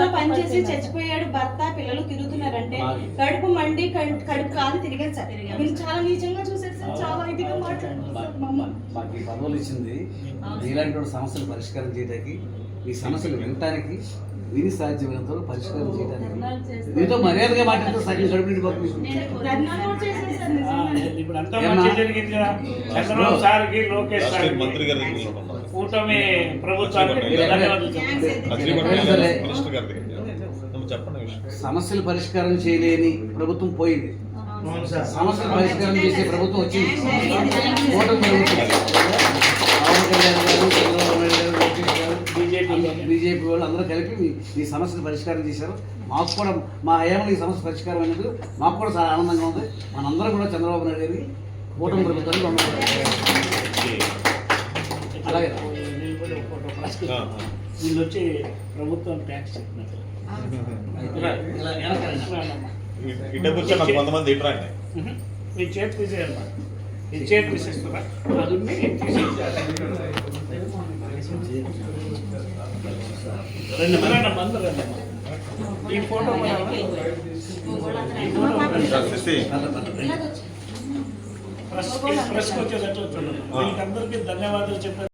లో పనిచేసి చచ్చిపోయాడు భర్త పిల్లలు తిరుగుతున్నారంటే కడుపు మండి కడుపు కాదు తిరిగారు సార్. మీరు చాలా నీచంగా చూసారు సార్ చాలా ఇదిగా. మాకు ఈ పదవులు ఇచ్చింది. ఇలాంటి సమస్యలు పరిష్కారం చేయడానికి ఈ సమస్యలు వినటానికి విని సాధ్యమైనంత పరిష్కారం చేయడానికి మీతో మర్యాదగా మాట్లాడితే సగం. ఇప్పుడు అంతా ఏమ్మా? మంచి జరిగింది కదా. చంద్రబాబు సార్కి లోకేష్ రాష్ట్ర మంత్రి గారి. కూటమి ప్రభుత్వానికి ధన్యవాదాలు సమస్యలు పరిష్కారం చేయలేని ప్రభుత్వం పోయింది. సమస్యలు పరిష్కారం చేసే ప్రభుత్వం వచ్చింది. కూటమి బీజేపీ బీజేపీ వాళ్ళు అందరూ కలిపి ఈ సమస్యను పరిష్కారం చేశారు. మాకు కూడా మా హయాంలో ఈ సమస్య పరిష్కారం అయినందుకు మాకు కూడా చాలా ఆనందంగా ఉంది. మనందరం కూడా చంద్రబాబు నాయుడు గారి కూటమి ప్రభుత్వానికి అలాగే. ఆ, ఆ. వీళ్ళు వచ్చి ప్రభుత్వం ట్యాక్స్ చెప్పినట్టు కొంతమంది రండి. మీ చేతి తీసేయమ్మా. ఈ చేతి తీసేస్తున్నా అది ఉండి రెండు మంది మంది రండి ఈ ఫోటో ప్రెస్కి వచ్చేటట్టు చూడండి. ధన్యవాదాలు చెప్పారు.